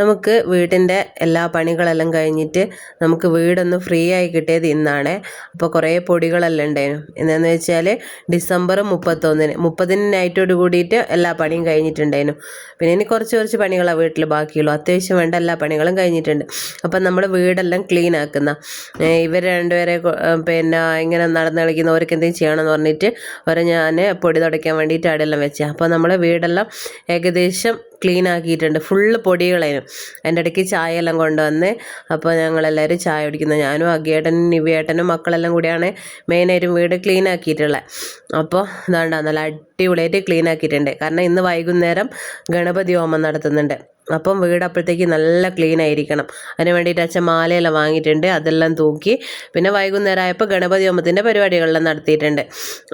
നമുക്ക് വീട്ടിന്റെ എല്ലാ പണികളെല്ലാം കഴിഞ്ഞിട്ട് നമുക്ക് വീടൊന്ന് ഫ്രീ ആയി കിട്ടിയത് ഇന്നാണ്. അപ്പോൾ കുറേ പൊടികളെല്ലാം ഉണ്ടായിരുന്നു. എന്താണെന്ന് വെച്ചാൽ ഡിസംബർ മുപ്പത്തൊന്നിന് മുപ്പതിന് നൈറ്റോട് കൂടിയിട്ട് എല്ലാ പണിയും കഴിഞ്ഞിട്ടുണ്ടായിരുന്നു. പിന്നെ ഇനി കുറച്ച് കുറച്ച് പണികളാണ് വീട്ടിൽ ബാക്കിയുള്ളൂ. അത്യാവശ്യം വേണ്ട എല്ലാ പണികളും കഴിഞ്ഞിട്ടുണ്ട്. അപ്പം നമ്മൾ വീടെല്ലാം ക്ലീൻ ആക്കുന്ന ഇവർ രണ്ടുപേരെ പിന്നെ ഇങ്ങനെ നടന്ന് കളിക്കുന്നവർക്ക് എന്തെങ്കിലും ചെയ്യണമെന്ന് പറഞ്ഞിട്ട് അവരെ ഞാൻ പൊടി തുടയ്ക്കാൻ വേണ്ടിയിട്ട് അവിടെയെല്ലാം വെച്ചത്. അപ്പോൾ നമ്മൾ വീടെല്ലാം ഏകദേശം ക്ലീൻ ആക്കിയിട്ടുണ്ട് ഫുള്ള് പൊടികളായിരുന്നു. അതിന്റെ ഇടയ്ക്ക് ചായ എല്ലാം കൊണ്ടുവന്ന് അപ്പോൾ ഞങ്ങളെല്ലാവരും ചായ കുടിക്കുന്നത് ഞാനും അഗിയേട്ടനും നിവിയേട്ടനും മക്കളെല്ലാം കൂടിയാണ് മെയിനായിട്ടും വീട് ക്ലീൻ ആക്കിയിട്ടുള്ളത് അപ്പോൾ ഇതാണ്ട നല്ല അടിപൊളിയായിട്ട് ക്ലീൻ ആക്കിയിട്ടുണ്ട് കാരണം ഇന്ന് വൈകുന്നേരം ഗണപതി ഹോമം നടത്തുന്നുണ്ട്. അപ്പം വീട് അപ്പോഴത്തേക്ക് നല്ല ക്ലീൻ ആയിരിക്കണം. അതിന് വേണ്ടിയിട്ട് അച്ഛൻ മാലയെല്ലാം വാങ്ങിയിട്ടുണ്ട്. അതെല്ലാം തൂക്കി പിന്നെ വൈകുന്നേരം ആയപ്പോൾ ഗണപതി ഹോമത്തിന്റെ പരിപാടികളെല്ലാം നടത്തിയിട്ടുണ്ട്.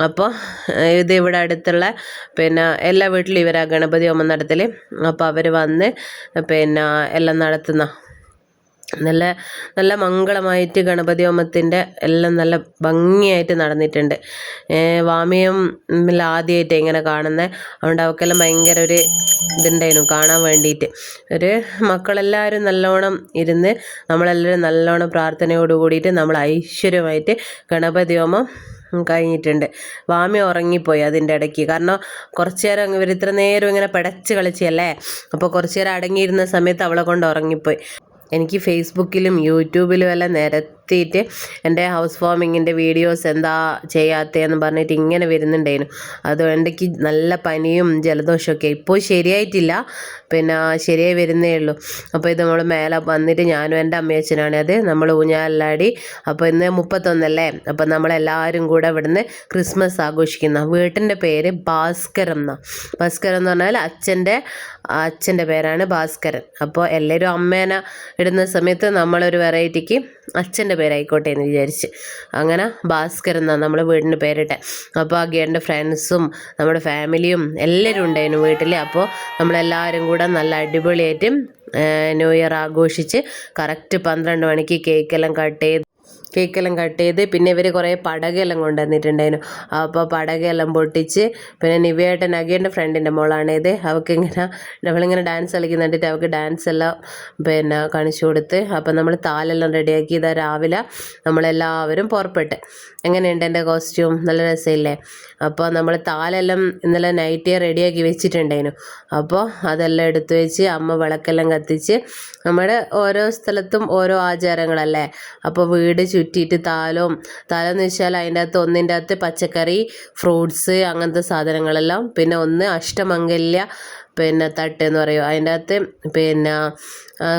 അപ്പോൾ ഇത് ഇവിടെ അടുത്തുള്ള പിന്നെ എല്ലാ വീട്ടിലും ഇവരാ ഗണപതി ഹോമം നടത്തൽ അപ്പോൾ അവർ വന്ന് പിന്നെ എല്ലാം നടത്തുന്ന നല്ല നല്ല മംഗളമായിട്ട് ഗണപതി ഹോമത്തിന്റെ എല്ലാം നല്ല ഭംഗിയായിട്ട് നടന്നിട്ടുണ്ട്. വാമിയം ആദ്യമായിട്ട് ഇങ്ങനെ കാണുന്നത് അതുകൊണ്ട് അവക്കെല്ലാം ഭയങ്കര ഒരു ഇതുണ്ടായിരുന്നു കാണാൻ വേണ്ടിയിട്ട്. ഒരു മക്കളെല്ലാവരും നല്ലോണം ഇരുന്ന് നമ്മളെല്ലാവരും നല്ലോണം പ്രാർത്ഥനയോട് കൂടിയിട്ട് നമ്മൾ ഐശ്വര്യമായിട്ട് ഗണപതി ഹോമം കഴിഞ്ഞിട്ടുണ്ട്. വാമി ഉറങ്ങിപ്പോയി അതിന്റെ ഇടയ്ക്ക്. കാരണം കുറച്ച് നേരം ഇവർ ഇത്ര നേരം ഇങ്ങനെ പിടച്ച് കളിച്ചല്ലേ? അപ്പോൾ കുറച്ച് നേരം അടങ്ങിയിരുന്ന സമയത്ത് അവളെ കൊണ്ട് ഉറങ്ങിപ്പോയി. എനിക്ക് ഫേസ്ബുക്കിലും യൂട്യൂബിലും എല്ലാം നിരത്തിയിട്ട് എന്റെ ഹൗസ് വാമിങ്ങിന്റെ വീഡിയോസ് എന്താ ചെയ്യാത്തതെന്ന് പറഞ്ഞിട്ട് ഇങ്ങനെ വരുന്നുണ്ടായിരുന്നു. അതുകൊണ്ട് നല്ല പനിയും ജലദോഷമൊക്കെ ഇപ്പോൾ ശരിയായിട്ടില്ല. പിന്നെ ശരിയായി വരുന്നേ ഉള്ളൂ. അപ്പോൾ ഇത് നമ്മൾ മേലെ വന്നിട്ട് ഞാനും എന്റെ അമ്മയച്ഛനാണ്. അത് നമ്മൾ ഊഞ്ഞാലാടി അപ്പോൾ ഇന്ന് മുപ്പത്തൊന്നല്ലേ? അപ്പോൾ നമ്മളെല്ലാവരും കൂടെ ഇവിടുന്ന് ക്രിസ്മസ് ആഘോഷിക്കുന്ന വീട്ടിന്റെ പേര് ഭാസ്കരം എന്നാണ് ഭാസ്കരം എന്ന് പറഞ്ഞാൽ അച്ഛന്റെ അച്ഛന്റെ പേരാണ് ഭാസ്കരൻ. അപ്പോൾ എല്ലാവരും അമ്മേനെ ഇടുന്ന സമയത്ത് നമ്മളൊരു വെറൈറ്റിക്ക് അച്ഛന്റെ പേരായിക്കോട്ടെ എന്ന് വിചാരിച്ച്. അങ്ങനെ ഭാസ്കർ എന്നാണ് നമ്മൾ വീടിന്റെ പേരിട്ടെ. അപ്പോൾ അഗേന്റെ ഫ്രണ്ട്സും നമ്മുടെ ഫാമിലിയും എല്ലാവരും ഉണ്ടായിരുന്നു വീട്ടിൽ അപ്പോൾ നമ്മളെല്ലാവരും കൂടെ നല്ല അടിപൊളിയായിട്ട് ന്യൂ ഇയർ ആഘോഷിച്ച് കറക്റ്റ് പന്ത്രണ്ട് മണിക്ക് കേക്കെല്ലാം കട്ട് ചെയ്ത് കേക്കെല്ലാം കട്ട് ചെയ്ത് പിന്നെ ഇവർ കുറേ പടകെല്ലാം കൊണ്ടുവന്നിട്ടുണ്ടായിരുന്നു. അപ്പോൾ പടകെല്ലാം പൊട്ടിച്ച് പിന്നെ നിവ്യേട്ടൻ അഗേന്റെ ഫ്രണ്ടിന്റെ മോളാണ് ഇത്. അവൾക്ക് ഇങ്ങനെ അവളിങ്ങനെ ഡാൻസ് കളിക്കുന്ന കണ്ടിട്ട് അവൾക്ക് ഡാൻസ് എല്ലാം പിന്നെ കാണിച്ചു കൊടുത്ത് അപ്പം നമ്മൾ താലെല്ലാം റെഡിയാക്കി ഇതാ രാവിലെ നമ്മളെല്ലാവരും പുറപ്പെട്ട്. എങ്ങനെയുണ്ട് എന്റെ കോസ്റ്റ്യൂം? നല്ല രസമില്ലേ? അപ്പോൾ നമ്മൾ താലെല്ലാം ഇന്നലെ നൈറ്റ് റെഡിയാക്കി വെച്ചിട്ടുണ്ടായിരുന്നു. അപ്പോൾ അതെല്ലാം എടുത്തു വെച്ച് അമ്മ വിളക്കെല്ലാം കത്തിച്ച് നമ്മുടെ ഓരോ സ്ഥലത്തും ഓരോ ആചാരങ്ങളല്ലേ? അപ്പോൾ വീട് ചുറ്റിയിട്ട് താലവും താലെന്ന് വെച്ചാൽ അതിന്റെ അകത്ത് ഒന്നിന്റെ അകത്ത് പച്ചക്കറി ഫ്രൂട്ട്സ് അങ്ങനത്തെ സാധനങ്ങളെല്ലാം. പിന്നെ ഒന്ന് അഷ്ടമംഗല്യ പിന്നെ തട്ട് എന്ന് പറയും. അതിന്റെ അകത്ത് പിന്നെ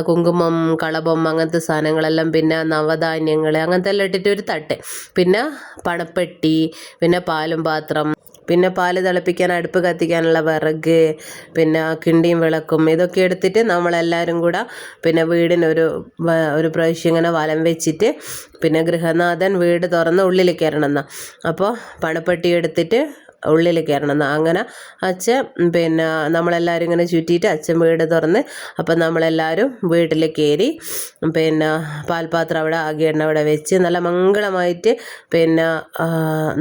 കുങ്കുമം കളഭം അങ്ങനത്തെ സാധനങ്ങളെല്ലാം പിന്നെ നവധാന്യങ്ങൾ അങ്ങനത്തെ എല്ലാം ഇട്ടിട്ട് ഒരു തട്ട്. പിന്നെ പണപ്പെട്ടി പിന്നെ പാലും പാത്രം പിന്നെ പാൽ തിളപ്പിക്കാൻ അടുപ്പ് കത്തിക്കാനുള്ള വിറക് പിന്നെ കിണ്ടിയും വിളക്കും ഇതൊക്കെ എടുത്തിട്ട് നമ്മളെല്ലാവരും കൂടെ പിന്നെ വീടിനൊരു ഒരു പ്രാവശ്യം ഇങ്ങനെ വലം വെച്ചിട്ട് പിന്നെ ഗൃഹനാഥൻ വീട് തുറന്ന് ഉള്ളിൽ കയറണം എന്നാൽ അപ്പോൾ പണപ്പെട്ടി എടുത്തിട്ട് ഉള്ളിൽ കയറണം അങ്ങനെ അച്ഛൻ പിന്നെ നമ്മളെല്ലാവരും ഇങ്ങനെ ചുറ്റിയിട്ട് അച്ഛൻ വീട് തുറന്ന് അപ്പം നമ്മളെല്ലാവരും വീട്ടിൽ കയറി പിന്നെ പാൽപാത്രം അവിടെ ആകിയെണ്ണ അവിടെ വെച്ച് നല്ല മംഗളമായിട്ട് പിന്നെ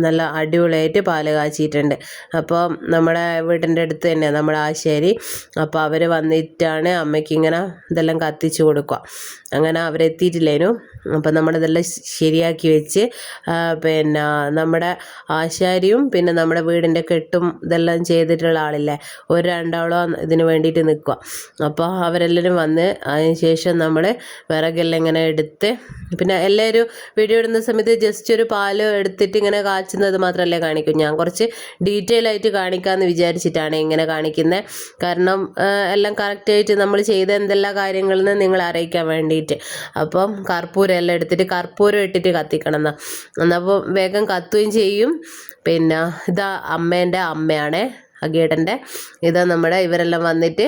നല്ല അടിപൊളിയായിട്ട് പാൽ കാച്ചിയിട്ടുണ്ട്. അപ്പോൾ നമ്മുടെ വീടിന്റെ അടുത്ത് തന്നെ നമ്മുടെ ആശേരി അപ്പോൾ അവർ വന്നിട്ടാണ് അമ്മയ്ക്ക് ഇങ്ങനെ ഇതെല്ലാം കത്തിച്ച് കൊടുക്കുക. അങ്ങനെ അവരെത്തിയിട്ടില്ലേനു അപ്പം നമ്മളിതെല്ലാം ശരിയാക്കി വെച്ച് പിന്നെ നമ്മുടെ ആശാരിയും പിന്നെ നമ്മുടെ വീടിന്റെ കെട്ടും ഇതെല്ലാം ചെയ്തിട്ടുള്ള ആളില്ലേ? ഒരു രണ്ടാളോ ഇതിന് വേണ്ടിയിട്ട് നിൽക്കുക അപ്പോൾ അവരെല്ലാവരും വന്ന് അതിന് ശേഷം നമ്മൾ വിറകെല്ലാം ഇങ്ങനെ എടുത്ത് പിന്നെ എല്ലാവരും വീഡിയോ ഇടുന്ന സമയത്ത് ജസ്റ്റ് ഒരു പാൽ എടുത്തിട്ട് ഇങ്ങനെ കാച്ചുന്നത് മാത്രമല്ലേ കാണിക്കൂ. ഞാൻ കുറച്ച് ഡീറ്റെയിൽ ആയിട്ട് കാണിക്കാമെന്ന് വിചാരിച്ചിട്ടാണ് ഇങ്ങനെ കാണിക്കുന്നത് കാരണം എല്ലാം കറക്റ്റായിട്ട് നമ്മൾ ചെയ്ത എന്തെല്ലാം കാര്യങ്ങളെന്ന് നിങ്ങൾ അറിയിക്കാൻ വേണ്ടിയിട്ട്. അപ്പം കർപ്പൂരം എല്ലാം എടുത്തിട്ട് കർപ്പൂരം ഇട്ടിട്ട് കത്തിക്കണം എന്നാൽ എന്നപ്പോൾ വേഗം കത്തുകയും ചെയ്യും. പിന്നെ ഇതാ അമ്മേന്റെ അമ്മയാണേ അഗേട്ടന്റെ ഇത് നമ്മുടെ ഇവരെല്ലാം വന്നിട്ട്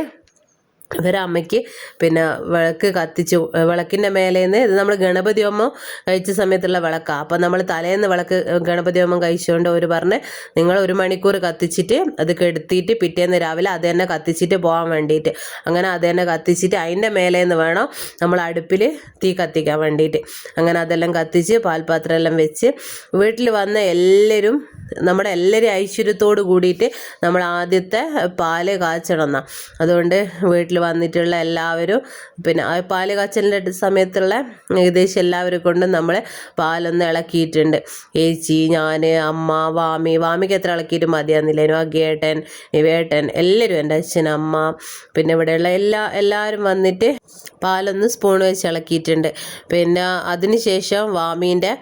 ഇവരമ്മയ്ക്ക് പിന്നെ വിളക്ക് കത്തിച്ചു. വിളക്കിന്റെ മേലേന്ന് ഇത് നമ്മൾ ഗണപതി ഹോമം കഴിച്ച സമയത്തുള്ള വിളക്കാണ് അപ്പം നമ്മൾ തലേന്ന് വിളക്ക് ഗണപതി ഹോമം കഴിച്ചുകൊണ്ട് അവർ പറഞ്ഞ് നിങ്ങൾ ഒരു മണിക്കൂർ കത്തിച്ചിട്ട് അത് കെടുത്തിയിട്ട് പിറ്റേന്ന് രാവിലെ അത് തന്നെ കത്തിച്ചിട്ട് പോകാൻ വേണ്ടിയിട്ട് അങ്ങനെ അത് തന്നെ കത്തിച്ചിട്ട് അതിന്റെ മേലേന്ന് വേണം നമ്മൾ അടുപ്പിൽ തീ കത്തിക്കാൻ വേണ്ടിയിട്ട് അങ്ങനെ അതെല്ലാം കത്തിച്ച് പാൽപാത്രം എല്ലാം വെച്ച് വീട്ടിൽ വന്ന എല്ലാവരും നമ്മുടെ എല്ലാവരും ഐശ്വര്യത്തോട് കൂടിയിട്ട് നമ്മൾ ആദ്യത്തെ പാൽ കാച്ചണം എന്നാണ് അതുകൊണ്ട് വീട്ടിൽ വന്നിട്ടുള്ള എല്ലാവരും പിന്നെ ആ പാൽ കാച്ചലിന്റെ സമയത്തുള്ള ഏകദേശം എല്ലാവരും കൊണ്ടും നമ്മൾ പാലൊന്ന് ഇളക്കിയിട്ടുണ്ട്. ഏച്ചി ഞാൻ അമ്മ വാമി വാമിക്ക് എത്ര ഇളക്കിയിട്ട് മതിയാന്നില്ലേനു അഗേട്ടൻ വേട്ടൻ എല്ലാവരും എന്റെ അച്ഛൻ അമ്മ പിന്നെ ഇവിടെയുള്ള എല്ലാ എല്ലാവരും വന്നിട്ട് പാലൊന്ന് സ്പൂൺ വെച്ച് ഇളക്കിയിട്ടുണ്ട്. പിന്നെ അതിനുശേഷം വാമീന്റെ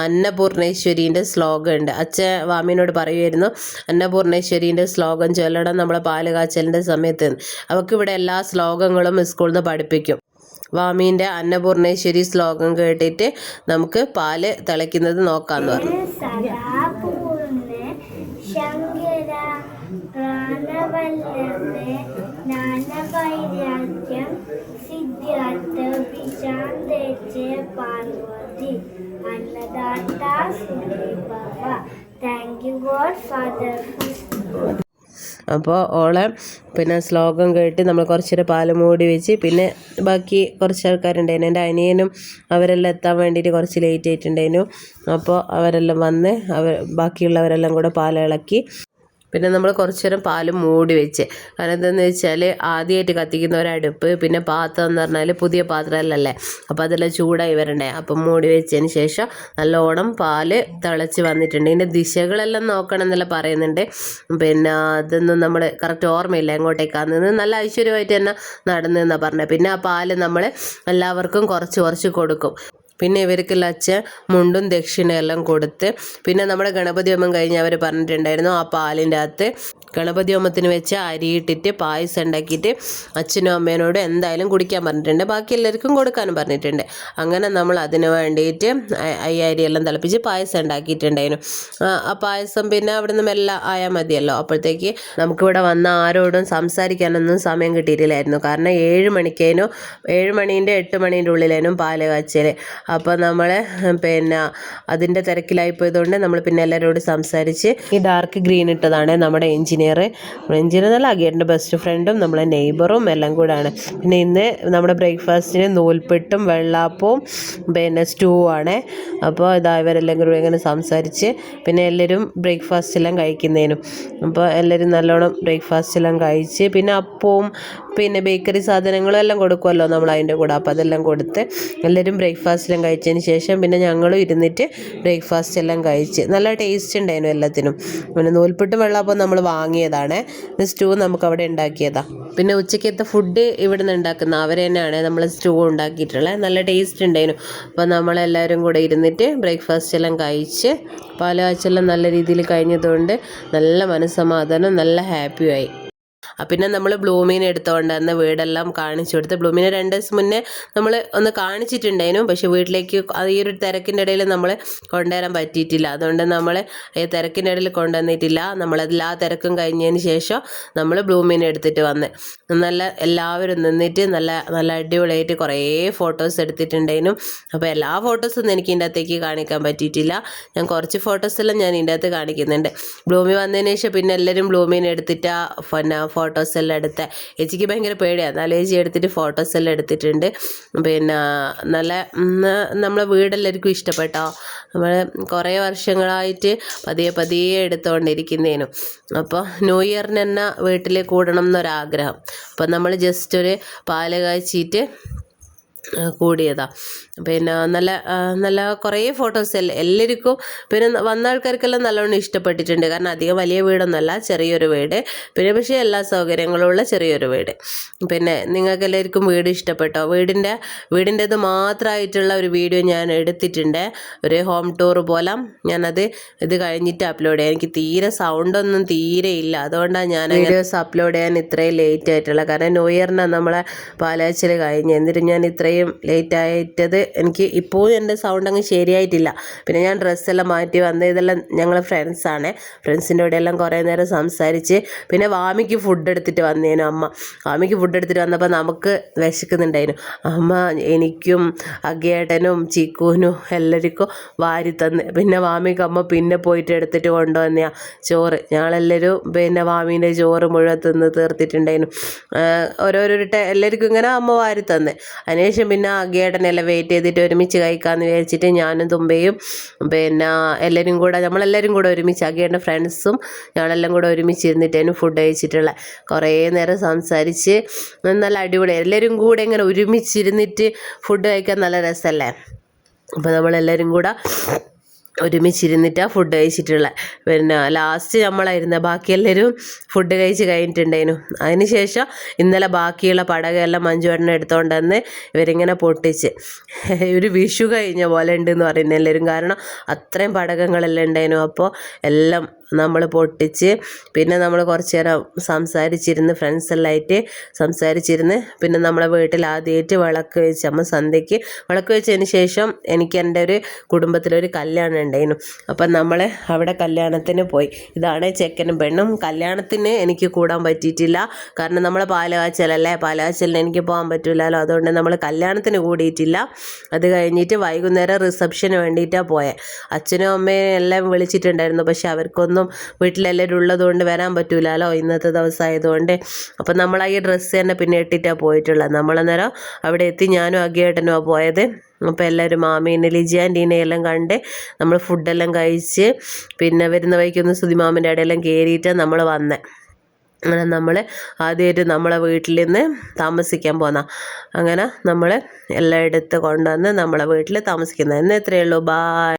അന്നപൂർണേശ്വരീന്റെ ശ്ലോകമുണ്ട്. അച്ഛൻ വാമീനോട് പറയുമായിരുന്നു അന്നപൂർണേശ്വരീന്റെ ശ്ലോകം ചൊല്ലണം നമ്മളെ പാൽ കാച്ചലിന്റെ സമയത്ത് അവൾക്കിവിടെ എല്ലാ ശ്ലോകങ്ങളും സ്കൂളിൽ നിന്ന് പഠിപ്പിക്കും. വാമീന്റെ അന്നപൂർണേശ്വരി ശ്ലോകം കേട്ടിട്ട് നമുക്ക് പാൽ തിളയ്ക്കുന്നത് നോക്കാമെന്ന് പറഞ്ഞു. ശങ്കര സിദ്ധാർത്ഥ അപ്പോൾ ഓളെ പിന്നെ ശ്ലോകം കേട്ട് നമ്മൾ കുറച്ചൊരു പാൽ മൂടി വെച്ച് പിന്നെ ബാക്കി കുറച്ച് ആൾക്കാരുണ്ടായിരുന്നു. എന്റെ അനിയനും അവരെല്ലാം എത്താൻ വേണ്ടിയിട്ട് കുറച്ച് ലേറ്റ് ആയിട്ടുണ്ടായിരുന്നു. അപ്പോൾ അവരെല്ലാം വന്ന് അവർ ബാക്കിയുള്ളവരെല്ലാം കൂടെ പാലിളക്കി പിന്നെ നമ്മൾ കുറച്ച് നേരം പാൽ മൂടി വെച്ച്. കാരണം എന്താണെന്ന് വെച്ചാൽ ആദ്യമായിട്ട് കത്തിക്കുന്ന ഒരടുപ്പ് പിന്നെ പാത്രം എന്ന് പറഞ്ഞാൽ പുതിയ പാത്രമല്ലല്ലേ? അപ്പോൾ അതെല്ലാം ചൂടായി വരണ്ടേ? അപ്പം മൂടി വെച്ചതിന് ശേഷം നല്ലോണം പാൽ തിളച്ച് വന്നിട്ടുണ്ട്. ഇതിന്റെ ദിശകളെല്ലാം നോക്കണം എന്നെല്ലാം പറയുന്നുണ്ട്. പിന്നെ അതൊന്നും നമ്മൾ കറക്റ്റ് ഓർമ്മയില്ല എങ്ങോട്ടേക്കാന്ന്. നല്ല ഐശ്വര്യമായിട്ട് തന്നെ നടന്നു എന്നാണ് പറഞ്ഞത്. പിന്നെ ആ പാൽ നമ്മൾ എല്ലാവർക്കും കുറച്ച് കുറച്ച് കൊടുക്കും. പിന്നെ ഇവർക്ക് ലച്ച മുണ്ടും ദക്ഷിണയെല്ലാം കൊടുത്ത് പിന്നെ നമ്മുടെ ഗണപതി ഹോമം കഴിഞ്ഞ് അവർ പറഞ്ഞിട്ടുണ്ടായിരുന്നു ആ പാലിന്റെ അകത്ത് ഗണപതി ഹോമത്തിന് വെച്ച് അരിയിട്ടിട്ട് പായസം ഉണ്ടാക്കിയിട്ട് അച്ഛനും അമ്മേനോട് എന്തായാലും കുടിക്കാൻ പറഞ്ഞിട്ടുണ്ട്. ബാക്കി എല്ലാവർക്കും കൊടുക്കാനും പറഞ്ഞിട്ടുണ്ട്. അങ്ങനെ നമ്മൾ അതിന് വേണ്ടിയിട്ട് ഈ അരിയെല്ലാം തിളപ്പിച്ച് പായസം ഉണ്ടാക്കിയിട്ടുണ്ടായിരുന്നു. ആ, പായസം പിന്നെ അവിടെ നിന്ന് മെല്ലെ ആയാൽ മതിയല്ലോ. അപ്പോഴത്തേക്ക് നമുക്കിവിടെ വന്ന ആരോടും സംസാരിക്കാനൊന്നും സമയം കിട്ടിയിട്ടില്ലായിരുന്നു. കാരണം ഏഴ് മണിക്കേനും ഏഴ് മണീന്റെ എട്ട് മണീന്റെ ഉള്ളിലേനും പാൽ കാച്ചൽ അപ്പോൾ നമ്മൾ പിന്നെ അതിന്റെ തിരക്കിലായി പോയതുകൊണ്ട് നമ്മൾ പിന്നെ എല്ലാവരോടും സംസാരിച്ച് ഈ ഡാർക്ക് ഗ്രീൻ ഇട്ടതാണ് നമ്മുടെ എഞ്ചിനീയർ എഞ്ചിനീയർ എന്നല്ല അഗേറിന്റെ ബെസ്റ്റ് ഫ്രണ്ടും നമ്മളെ നെയ്ബറും എല്ലാം കൂടാണ് പിന്നെ ഇന്ന് നമ്മുടെ ബ്രേക്ക്ഫാസ്റ്റിന് നൂൽപ്പെട്ടും വെള്ളാപ്പവും പിന്നെ ആണ്. അപ്പോൾ ഇതാ ഇവരെല്ലാം കൂടി ഇങ്ങനെ സംസാരിച്ച് പിന്നെ എല്ലാവരും ബ്രേക്ക്ഫാസ്റ്റ് എല്ലാം കഴിക്കുന്നതിനും അപ്പോൾ എല്ലാവരും നല്ലോണം ബ്രേക്ക്ഫാസ്റ്റ് എല്ലാം കഴിച്ച് പിന്നെ അപ്പവും പിന്നെ ബേക്കറി സാധനങ്ങളും എല്ലാം കൊടുക്കുമല്ലോ നമ്മൾ അതിന്റെ കൂടെ. അപ്പോൾ അതെല്ലാം കൊടുത്ത് എല്ലാവരും ബ്രേക്ക്ഫാസ്റ്റ് എല്ലാം കഴിച്ചതിന് ശേഷം പിന്നെ ഞങ്ങളും ഇരുന്നിട്ട് ബ്രേക്ക്ഫാസ്റ്റ് എല്ലാം കഴിച്ച് നല്ല ടേസ്റ്റ് ഉണ്ടായിരുന്നു എല്ലാത്തിനും. പിന്നെ നൂൽപ്പെട്ട് വെള്ളം അപ്പോൾ നമ്മൾ വാങ്ങിയതാണ്. സ്റ്റൂ നമുക്ക് അവിടെ ഉണ്ടാക്കിയതാണ് പിന്നെ ഉച്ചക്കത്തെ ഫുഡ് ഇവിടെ നിന്ന് ഉണ്ടാക്കുന്ന അവർ തന്നെയാണ് നമ്മൾ സ്റ്റൂ ഉണ്ടാക്കിയിട്ടുള്ളത്. നല്ല ടേസ്റ്റ് ഉണ്ടായിരുന്നു. അപ്പോൾ നമ്മളെല്ലാവരും കൂടെ ഇരുന്നിട്ട് ബ്രേക്ക്ഫാസ്റ്റ് എല്ലാം കഴിച്ച് പാലാച്ചെല്ലാം നല്ല രീതിയിൽ കഴിഞ്ഞതുകൊണ്ട് നല്ല മനസ്സമാധാനം നല്ല ഹാപ്പിയായി പിന്നെ നമ്മൾ ബ്ലൂമിനെ എടുത്തുകൊണ്ട് അന്ന് വീടെല്ലാം കാണിച്ചു കൊടുത്ത് ബ്ലൂമിനെ രണ്ട് ദിവസം മുന്നേ നമ്മൾ ഒന്ന് കാണിച്ചിട്ടുണ്ടായിരുന്നു. പക്ഷേ വീട്ടിലേക്ക് ഈ ഒരു തിരക്കിന്റെ ഇടയിൽ നമ്മൾ കൊണ്ടുവരാൻ പറ്റിയിട്ടില്ല. അതുകൊണ്ട് നമ്മൾ ഈ തിരക്കിന്റെ ഇടയിൽ കൊണ്ടുവന്നിട്ടില്ല. നമ്മളെല്ലാ തിരക്കും കഴിഞ്ഞതിന് ശേഷം നമ്മൾ ബ്ലൂമിനെ എടുത്തിട്ട് വന്ന് നല്ല എല്ലാവരും നിന്നിട്ട് നല്ല നല്ല അടിപൊളിയായിട്ട് കുറേ ഫോട്ടോസ് എടുത്തിട്ടുണ്ടായിരുന്നു. അപ്പോൾ എല്ലാ ഫോട്ടോസും എനിക്ക് ഇതിന്റെ അകത്തേക്ക് കാണിക്കാൻ പറ്റിയിട്ടില്ല. ഞാൻ കുറച്ച് ഫോട്ടോസ് എല്ലാം ഞാൻ ഇതിന്റെ അകത്ത് കാണിക്കുന്നുണ്ട്. ബ്ലൂമി വന്നതിന് ശേഷം പിന്നെ എല്ലാവരും ബ്ലൂമിനെ എടുത്തിട്ട് പിന്നെ ഫോട്ടോസ് എല്ലാം എടുത്ത. ചേച്ചിക്ക് ഭയങ്കര പേടിയാണ് എന്നാലും ചേച്ചി എടുത്തിട്ട് ഫോട്ടോസ് എല്ലാം എടുത്തിട്ടുണ്ട്. പിന്നെ നല്ല നമ്മളെ വീടെല്ലാവർക്കും ഇഷ്ടപ്പെട്ടോ? നമ്മൾ കുറേ വർഷങ്ങളായിട്ട് പതിയെ പതിയെ എടുത്തുകൊണ്ടിരിക്കുന്നതിനും അപ്പോൾ ന്യൂ ഇയറിന് തന്നെ വീട്ടിൽ കൂടണം എന്നൊരാഗ്രഹം. അപ്പോൾ നമ്മൾ ജസ്റ്റ് ഒരു പാൽ കാച്ചിട്ട് ആ, കൂടിയതാ. പിന്നെ നല്ല നല്ല കുറേ ഫോട്ടോസ് എല്ലാം എല്ലാവർക്കും പിന്നെ വന്ന ആൾക്കാർക്കെല്ലാം നല്ലോണം ഇഷ്ടപ്പെട്ടിട്ടുണ്ട്. കാരണം അധികം വലിയ വീടൊന്നുമല്ല ചെറിയൊരു വീട്. പിന്നെ പക്ഷേ എല്ലാ സൗകര്യങ്ങളും ഉള്ള ചെറിയൊരു വീട്. പിന്നെ നിങ്ങൾക്ക് എല്ലാവർക്കും വീട് ഇഷ്ടപ്പെട്ടോ? വീടിന്റെ വീടിന്റെത് മാത്രമായിട്ടുള്ള ഒരു വീഡിയോ ഞാൻ എടുത്തിട്ടുണ്ട്. ഒരു ഹോം ടൂർ പോലെ ഞാനത് ഇത് കഴിഞ്ഞിട്ട് അപ്ലോഡ് ചെയ്യാം. എനിക്ക് തീരെ സൗണ്ടൊന്നും തീരെ ഇല്ല. അതുകൊണ്ടാണ് ഞാൻ വീഡിയോസ് അപ്ലോഡ് ചെയ്യാൻ ഇത്രയും ലേറ്റ് ആയിട്ടുള്ളത് കാരണം ന്യൂ ഇയറിനാണ് നമ്മളെ പാലാച്ചിൽ കഴിഞ്ഞ്. എന്നിട്ട് ഞാൻ ഇത്രയും ലേറ്റ് ആയിട്ടത് എനിക്ക് ഇപ്പോഴും എന്റെ സൗണ്ട് അങ്ങ് ശരിയായിട്ടില്ല. പിന്നെ ഞാൻ ഡ്രസ്സെല്ലാം മാറ്റി വന്ന് ഇതെല്ലാം ഞങ്ങൾ ഫ്രണ്ട്സാണ് ഫ്രണ്ട്സിന്റെ കൂടെ എല്ലാം കുറേ നേരം സംസാരിച്ച് പിന്നെ വാമിക്ക് ഫുഡ് എടുത്തിട്ട് വന്നേനു അമ്മ. വാമിക്ക് ഫുഡ് എടുത്തിട്ട് വന്നപ്പോൾ നമുക്ക് വിശക്കുന്നുണ്ടായിരുന്നു. അമ്മ എനിക്കും അഗേട്ടനും ചിക്കൂനും എല്ലാവർക്കും വാരി തന്ന്. പിന്നെ വാമിക്ക് അമ്മ പിന്നെ പോയിട്ട് എടുത്തിട്ട് കൊണ്ടുവന്ന ചോറ്. ഞങ്ങളെല്ലാവരും പിന്നെ വാമീന്റെ ചോറ് മുഴുവൻ തിന്ന് തീർത്തിട്ടുണ്ടായിരുന്നു. ഓരോരോ എല്ലാവർക്കും ഇങ്ങനെ അമ്മ വാരി തന്നെ. അതിനുശേഷം ശേഷം പിന്നെ അഗേടനെല്ലാം വെയിറ്റ് ചെയ്തിട്ട് ഒരുമിച്ച് കഴിക്കാമെന്ന് വിചാരിച്ചിട്ട് ഞാനും തുമ്പയും പിന്നെ എല്ലാവരും കൂടെ നമ്മളെല്ലാവരും കൂടെ ഒരുമിച്ച് അഗേടന്റെ ഫ്രണ്ട്സും ഞങ്ങളെല്ലാം കൂടെ ഒരുമിച്ച് ഇരുന്നിട്ടാണ് ഫുഡ് കഴിച്ചിട്ടുള്ള കുറേ നേരം സംസാരിച്ച് നല്ല അടിപൊളി. എല്ലാവരും കൂടെ ഇങ്ങനെ ഒരുമിച്ചിരുന്നിട്ട് ഫുഡ് കഴിക്കാൻ നല്ല രസമല്ലേ? അപ്പോൾ നമ്മളെല്ലാവരും കൂടെ ഒരുമിച്ചിരുന്നിട്ടാണ് ഫുഡ് കഴിച്ചിട്ടുള്ളത് പിന്നെ ലാസ്റ്റ് നമ്മളായിരുന്നു ബാക്കി എല്ലാവരും ഫുഡ് കഴിച്ച് കഴിഞ്ഞിട്ടുണ്ടായിരുന്നു. അതിന് ശേഷം ഇന്നലെ ബാക്കിയുള്ള പടകെല്ലാം മഞ്ജുവേട്ടനെ എടുത്തുകൊണ്ട് വന്ന് ഇവരിങ്ങനെ പൊട്ടിച്ച്. ഒരു വിഷു കഴിഞ്ഞ പോലെ ഉണ്ടെന്ന് പറയുന്നത് എല്ലാവരും കാരണം അത്രയും പടകങ്ങളെല്ലാം ഉണ്ടായിരുന്നു. അപ്പോൾ എല്ലാം നമ്മൾ പൊട്ടിച്ച് പിന്നെ നമ്മൾ കുറച്ച് നേരം സംസാരിച്ചിരുന്ന് ഫ്രണ്ട്സ് എല്ലാം ആയിട്ട് സംസാരിച്ചിരുന്ന് പിന്നെ നമ്മളെ വീട്ടിൽ ആദ്യമായിട്ട് വിളക്ക് വെച്ച് അമ്മ സന്ധ്യയ്ക്ക് വിളക്ക് വെച്ചതിന് ശേഷം എനിക്ക് എന്റെ ഒരു കുടുംബത്തിലൊരു കല്യാണം ഉണ്ടായിരുന്നു. അപ്പം നമ്മൾ അവിടെ കല്യാണത്തിന് പോയി. ഇതാണ് ചെക്കനും പെണ്ണും. കല്യാണത്തിന് എനിക്ക് കൂടാൻ പറ്റിയിട്ടില്ല. കാരണം നമ്മൾ പാലകാച്ചലല്ലേ? പാലകാച്ചലിന് എനിക്ക് പോകാൻ പറ്റില്ലല്ലോ അതുകൊണ്ട് നമ്മൾ കല്യാണത്തിന് കൂടിയിട്ടില്ല. അത് കഴിഞ്ഞിട്ട് വൈകുന്നേരം റിസപ്ഷന് വേണ്ടിയിട്ടാണ് പോയത് അച്ഛനും അമ്മയും എല്ലാം വിളിച്ചിട്ടുണ്ടായിരുന്നു. പക്ഷെ അവർക്കൊന്നും വീട്ടിലെല്ലാവരും ഉള്ളതുകൊണ്ട് വരാൻ പറ്റൂലല്ലോ ഇന്നത്തെ ദിവസമായതുകൊണ്ട്. അപ്പം നമ്മൾ ഈ ഡ്രസ്സ് തന്നെ പിന്നെ ഇട്ടിട്ടാണ് പോയിട്ടുള്ളത് നമ്മളന്നേരം അവിടെ എത്തി ഞാനും അഗിയേട്ടനുമാണ് പോയത്. അപ്പോൾ എല്ലാവരും മാമീനെ ലിജി ആന്റീനെ എല്ലാം കണ്ട് നമ്മൾ ഫുഡെല്ലാം കഴിച്ച് പിന്നെ വരുന്ന വഴിക്കൊന്ന് സുതിമാമന്റെ അവിടെയെല്ലാം കയറിയിട്ടാണ് നമ്മൾ വന്നത് അങ്ങനെ നമ്മൾ ആദ്യമായിട്ട് നമ്മളെ വീട്ടിൽ നിന്ന് താമസിക്കാൻ പോന്ന. അങ്ങനെ നമ്മൾ എല്ലായിടത്ത് കൊണ്ടുവന്ന് നമ്മളെ വീട്ടിൽ താമസിക്കുന്നത് എന്ന് ഇത്രയേ ഉള്ളൂ. ബായ്